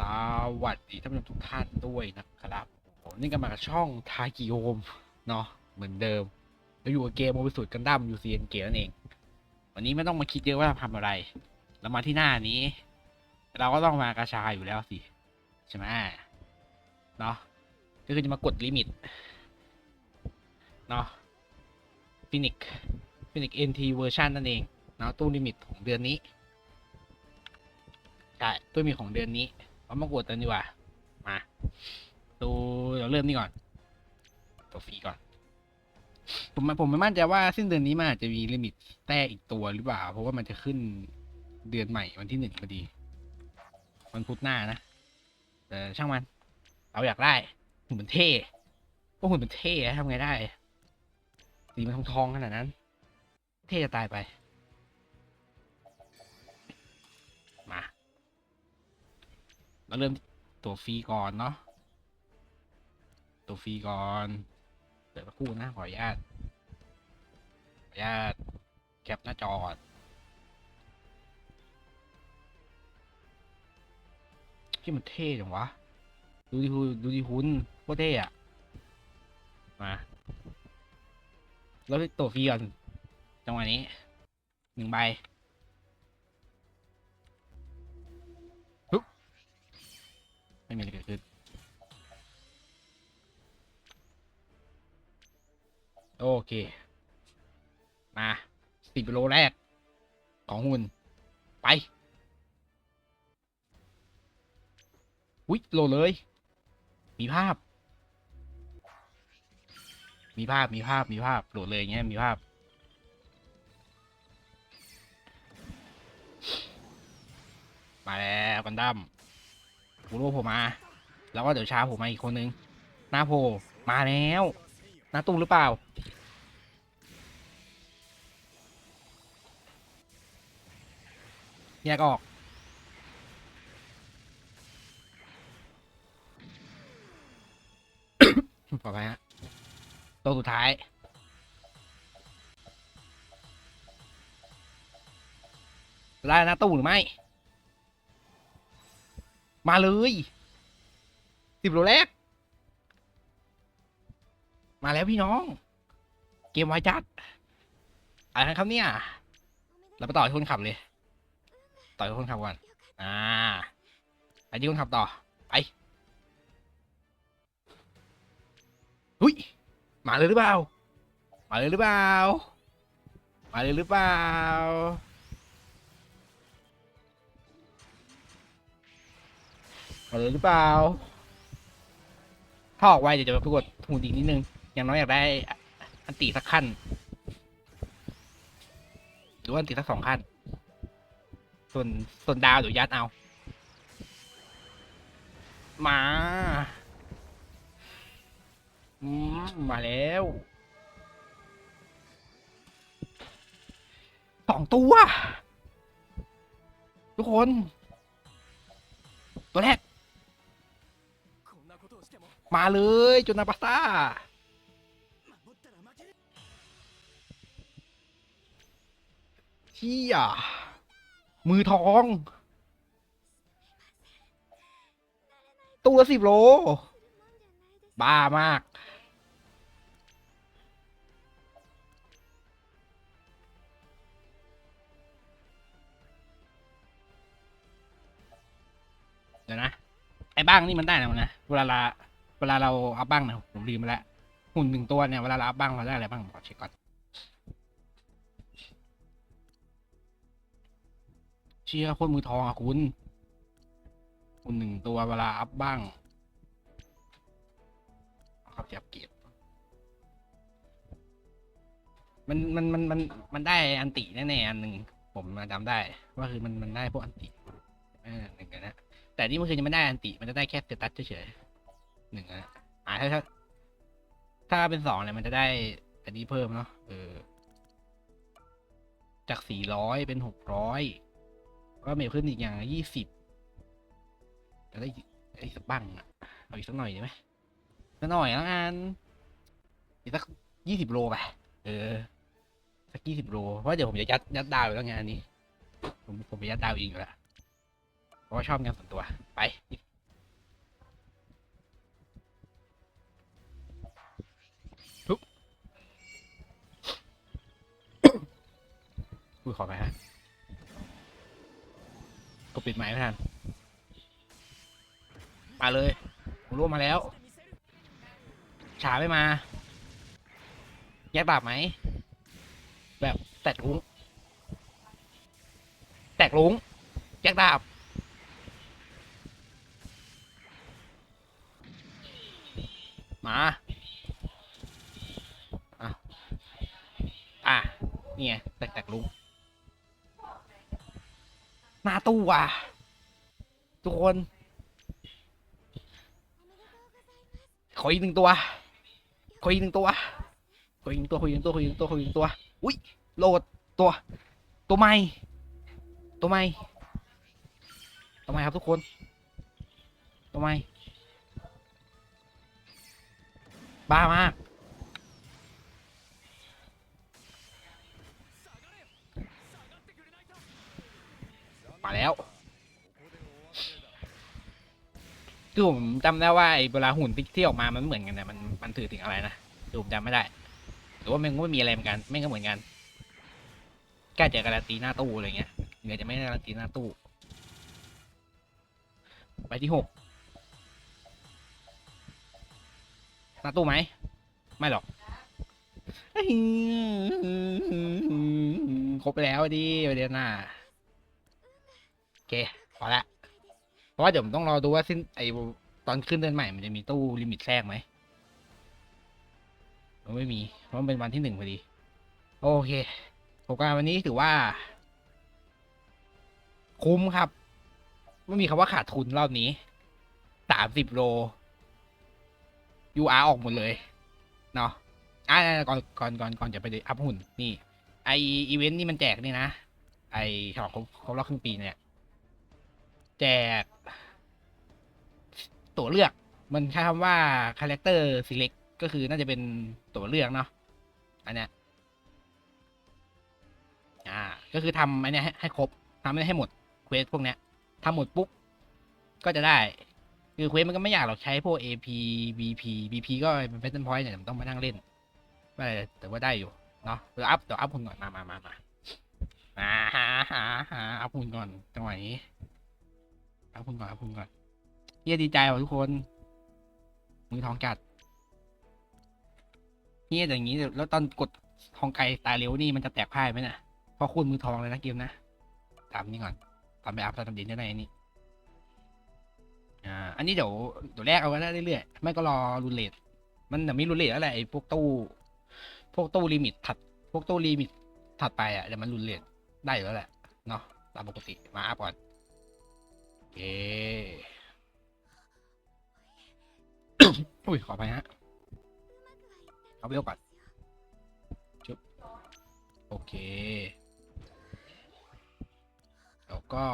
สวัสดีท่านผู้ชมทุกท่านด้วยนะครับนี่ก็มากับช่องทากิโอมเนาะเหมือนเดิมเราอยู่กับเกมโมบิสุดกันดั้มยูซีเอ็นเกมนั่นเอง วันนี้ไม่ต้องมาคิดเยอะว่าทำอะไร เรามาที่หน้านี้ เราก็ต้องมากระชายอยู่แล้วสิใช่ไหมเนาะก็คือจะมากดลิมิตเนาะฟินิกฟินิกเอ็นทีเวอร์ชันนั่นเองเนาะตู้ลิมิตของเดือนนี้ใช่ตู้มีของเดือนนี้ เรามากดกันดีกว่า มา ดูเราเริ่มนี่ก่อน ตัวฟรีก่อน ผมผมไม่มั่นใจว่าสิ้นเดือนนี้มันอาจจะมีลิมิตแต้อีกตัวหรือเปล่า เพราะว่ามันจะขึ้นเดือนใหม่วันที่หนึ่งพอดี มันพุธหน้านะ แต่ช่างมัน เราอยากได้หุ่นมันเท่พวกหุ่นมันเท่ทำไงได้สีมันทองทองๆขนาดนั้น เท่จะตายไป เราเริ่มตัวฟรีก่อนเนาะตัวฟรีก่อนเดี๋ยวคู่นะขออนุญาตขออนุญาตแคปหน้าจอที่มันเท่จังวะ ดูดิคุดูดิคุณโคตรเท่อะมาแล้วตัวฟรีก่อนจังหวะนี้หนึ่งใบ เค มาสิบโลแรก ของหุ่น ไปวิโลเลย มีภาพ มีภาพ มีภาพ มีภาพโหลดเลยเงี้ย มีภาพ มาแล้วกันดั้มกูรู้ว่าผมมา แล้วก็เดี๋ยวช้าผมมาอีกคนนึง หน้าโผมาแล้ว หน้าตู้หรือเปล่า แยกออกปลอดภัยฮะ ตัวสุดท้ายได้น้าตู้หรือไม่ มาเลยสิบโลแรก มาแล้วพี่น้อง เกมไวจัด อะไรครับเนี่ย เราไปต่อที่คนขับเลย ต่อที่คนขับก่อน อ่าไปที่คนขับต่อ ไปหุยมาเลยหรือเปล่า มาเลยหรือเปล่า มาเลยหรือเปล่า มาเลยหรือเปล่าถ้าออกไวเดี๋ยวจะไปกดหุ่นอีกนิดนึง อย่างน้อยอยากได้อันตีสักขั้น หรือว่าอันตีสักสองขั้น ส่วนส่วนดาวเดี๋ยวยัดเอา มาอืมมาแล้วสองตัว ทุกคน ตัวแรก มาเลยจนนาปาสตาเชี่ย มือทอง ตัวสิบโล บ้ามาก เดี๋ยวนะ ไอ้บ้างนี่มันได้นะมันนะ เวลาเราเวลาเราอัพบ้างนะผมลืมไปแล้ว หุ่นหนึ่งตัวเนี่ย เวลาเราอัพบ้างเราได้อะไรบ้างขอเช็คก่อน เชี่ยโคตรมือทองอะคุณหุ่นหนึ่งตัวเวลาอัพบ้างเอาครับจับเกียรมันมันมันมันมันได้อันติแน่ๆอันหนึ่งผมมาจำได้ ว่าคือมันมันได้พวกอันติหนึ่งนะแต่นี่มันคือยังไม่ได้อันติมันจะได้แค่สเตตัสเฉยๆหนึ่งอะอ่าถ้าถ้าถ้าเป็นสองเนี่ยมันจะได้อันนี้เพิ่มเนาะเออจากสี่ร้อยเป็นหกร้อย ก็เมลขึ้นอีกอย่างยี่สิบจะได้ไอ้สักบ้างอะเอาอีกสักหน่อยได้ไหมสักหน่อยแล้วกันอีกสักยี่สิบโลไปเออ สักยี่สิบโล เพราะเดี๋ยวผมจะยัดยัดดาวอยู่แล้วงานนี้ ผมผมไปยัดดาวเองอยู่แล้วโอราะชอบงานส่วนตัว ไปทุบอุ้ยขอไปฮะ กดปิดไม้ไม่ทันมาเลยผมรู้มาแล้ว ฉาไม่มา แยกดาบไหม แบบแตกลุง แตกลุง แยกดาบ มาอะอะนี่ไงแตกแตกลุง หน้าตู้ว่ะ ทุกคน ขออีกหนึ่งตัว ขออีกหนึ่งตัว ขออีกหนึ่งตัว ขออีกหนึ่งตัว ขออีกหนึ่งตัว ขออีกหนึ่งตัว อุ้ยโหลดตัว ตัวใหม่ ตัวใหม่ ตัวใหม่ครับทุกคน ตัวใหม่ บ้ามาก คือผมจำได้ว่าไอ้เวลาหุ่นที่ที่ออกมามันเหมือนกันนะมันมันถือถึงอะไรนะคือผมจำไม่ได้หรือว่ามันก็ไม่มีอะไรเหมือนกันไม่ก็เหมือนกันใกล้จะการันตีหน้าตู้อะไรเงี้ยเหนือจะไม่ได้การันตีหน้าตู้ ไปที่หกหน้าตู้ไหมไม่หรอกครบแล้วดิประเดี๋ยวหน้าโอเคพอละ เพราะว่าเดี๋ยวผมต้องรอดูว่าสิ้นไอตอนขึ้นเดือนใหม่มันจะมีตู้ลิมิตแทรกไหมมันไม่มี เพราะมันเป็นวันที่หนึ่งพอดี โอเคโครงการวันนี้ถือว่า คุ้มครับ ไม่มีคำว่าขาดทุนรอบนี้สามสิบโล UR ออกหมดเลย เนาะอ่าก่อนก่อนก่อนก่อนจะไปอัพหุ่น นี่ ไออีเวนต์นี่มันแจกนี่นะ ไอฉลองครบรอบครึ่งปีเนี่ย แจก ตัวเลือก มันใช้คำว่า character select ก็คือน่าจะเป็นตัวเลือกเนาะอันเนี้ยอ่า ก็คือทำอันเนี้ยให้ให้ครบทำให้ให้หมดเควสพวกเนี้ยทำหมดปุ๊บก็จะได้ คือเควสมันก็ไม่อยากหรอกใช้พวก AP BP BP ก็เป็น pattern point เนี่ยมันต้องมานั่งเล่นไม่แต่ว่าได้อยู่ เนาะเดี๋ยวอัพเดี๋ยวอัพหุ่นก่อนมามามามามาหาหาหาอัพหุ่นก่อนจังหวะนี้อัพหุ่นก่อนอัพหุ่นก่อน เฮียดีใจว่ะทุกคน มือทองจัดเฮียอย่างนี้แล้วตอนกดทองไกลตายเร็วนี่มันจะแตกพ่ายไหมน่ะพราะคุณมือทองเลยนะเกมนะตามนี้ก่อนตามไปอัพตามดินได้ไหนนนี้อ่าอันนี้เดี๋ยวเดี๋ยวแรกเอาไว้ได้เรื่อยๆไม่ก็รอรูเลตมันเดี๋ยวมีรูเลตแล้วแหละไอ้พวกตู้พวกตู้ลิมิตถัด พวกตู้ลิมิตถัดไปอะเดี๋ยวมันรูเลตได้อยู่แล้วแหละเนาะตามปกติมาอัพก่อนโอเค อุ้ยขอไปฮะเอาเวลก่อนจุ๊บโอเคแล้วก็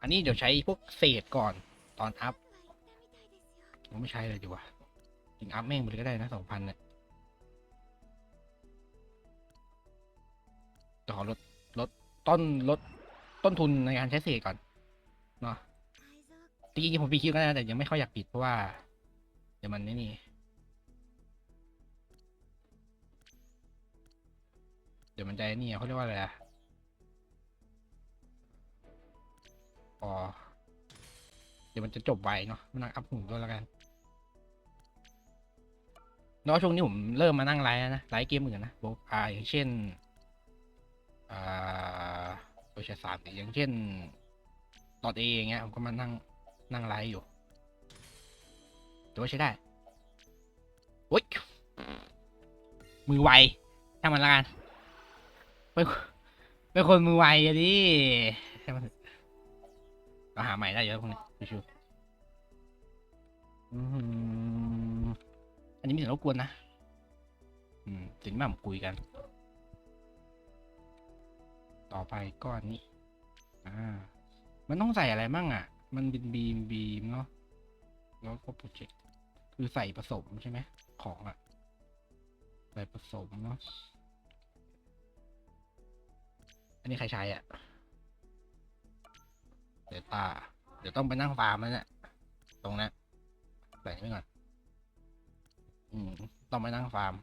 อันนี้เดี๋ยวใช้พวกเศษก่อนตอนอัพผมไม่ใช้เลยดีกว่าจริงอัพแม่งไปเลยก็ได้นะสองพันเนี่ยจะขอลดลดต้นลดต้นทุนในการใช้เศษก่อนเนาะจริงๆผมปีคิวก็ได้นะแต่ยังไม่ค่อยอยากปิดเพราะว่า ดี๋ยวมันนี่นี่เดี๋ยวมันใจนี่อะเขาเรียกว่าอะไรอะอ๋อเดี๋ยวมันจะจบไวเนาะมานั่งอัพหุ่นด้วยแล้วกันแล้วช่วงนี้ผมเริ่มมานั่งไลฟ์นะไลฟ์เกมอื่นนะบอกอ่าอย่างเช่นอ่าโปรเชสามอย่างเช่นดอทเออย่างเงี้ยผมก็มานั่งนั่งไลฟ์อยู่ ถือว่าใช้ได้โอ๊ยมือไวช่างมันละกันเป็นเป็นคนมือไวอะดิช่างนเราหาใหม่ได้เยอะพวกนี้ชิวอันนี้ไม่ถึงรบกวนนะอืมถึงแม่ผมคุยกัน ต่อไปก้อนนี้ อ่า มันต้องใส่อะไรมั่งอะ มันเป็นบีมบีมเนาะแล้วก็โปรเจกต์ คือใส่ผสมใช่ไหมของอะใส่ผสมเนาะอันนี้ใครใช้อะเดต้าดี๋ยวต้องไปนั่งฟาร์มแล้วเนี่ยตรงนั้นใส่ไว้ก่อนอืมต้องไปนั่งฟาร์ม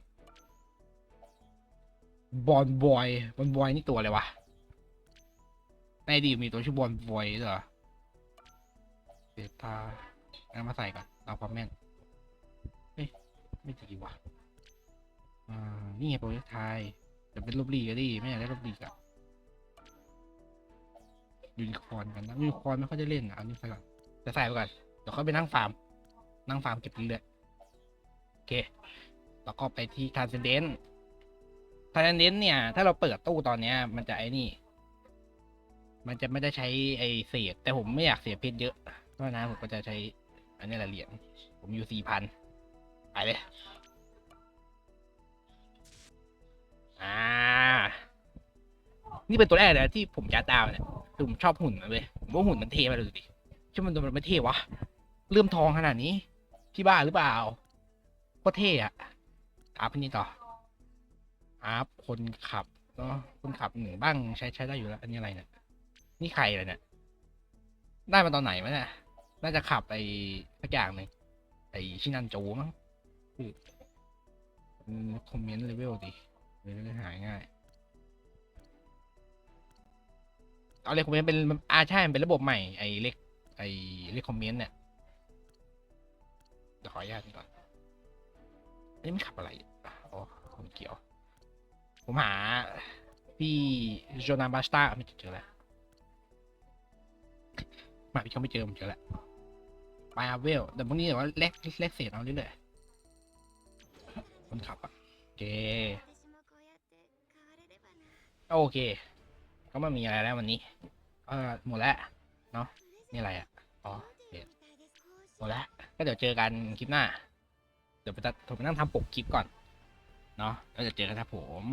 บอลบอยบอลบอยนี่ตัวอะไรวะในดีมีตัวชื่อบอลบอยเหรอเบต้างั้นมาใส่ก่อน นี่ไงโปรเจกต์ไทยจะเป็นรูปลีก็ดีไม่อยากได้รูปลีกอะยูนิคอร์นกันนะยูนิคอร์นไม่ค่อยได้เล่นอะเอานี่ใส่ก่อนจะใส่ไปก่อนเดี๋ยวค่อยไปนั่งฟาร์ม นั่งฟาร์มเก็บเรื่อยโอเค แล้วก็ไปที่ทานเซนเดนทานเซนเดนเนี่ย ถ้าเราเปิดตู้ตอนเนี้ย มันจะไอ้นี่ มันจะไม่ได้ใช้ไอ้เศษ แต่ผมไม่อยากเสียเพชรเยอะเพราะฉะนั้นผมก็จะใช้ อันนี้แหละเหรียญผมอยู่สี่พันไปเลย อ่า นี่เป็นตัวแรกเลยที่ผมจะดาวเนี่ยคือผมชอบหุ่นมันเลยผมว่าหุ่นมันเทมาเลยดูดิช่วมันตัวมันไม่เทวะเลื่มทองขนาดนี้ ที่บ้าหรือเปล่าก็เท่อะอัพนี่ต่ออัพคนขับเนาะคนขับหนึ่งบ้างใช้ใช้ได้อยู่แล้ว อันนี้อะไรเนี่ย นี่ใครเลยเนี่ย ได้มาตอนไหนวะเนี่ย น่าจะขับไอ้สักอย่างหนึ่งไอ้ชินันโจมั้งคือคอมเมนต์เลเวลดิ เดี๋ยหายง่าย เอาเลยคอมเมนต์เป็นอาใช่มันเป็นระบบใหม่ไอ้เล็กไอ้เล็กคอมเมนต์เนี่ยเดี๋ยวขออนุญาตนี่ก่อนอันนี้มันขับอะไรอ๋อผมเกี่ยว ผมหาพี่โจนาบาสตาไม่เจอแล้วมาพี่เขาไม่เจอผมเจอแล้วปาเวลแต่พวกนี้เดี๋ยวว่าแลกแลกเศษเอาเรื่อยๆคนขับอะโอ โอเค ก็ไม่มีอะไรแล้ววันนี้ก็หมดแล้วเนาะนี่อะไรอะอ๋อเดี๋ยวหมดแล้วก็เดี๋ยวเจอกันคลิปหน้า เดี๋ยวไปตัดผมไปนั่งทำปกคลิปก่อน เนาะแล้วจะเจอกันครับผม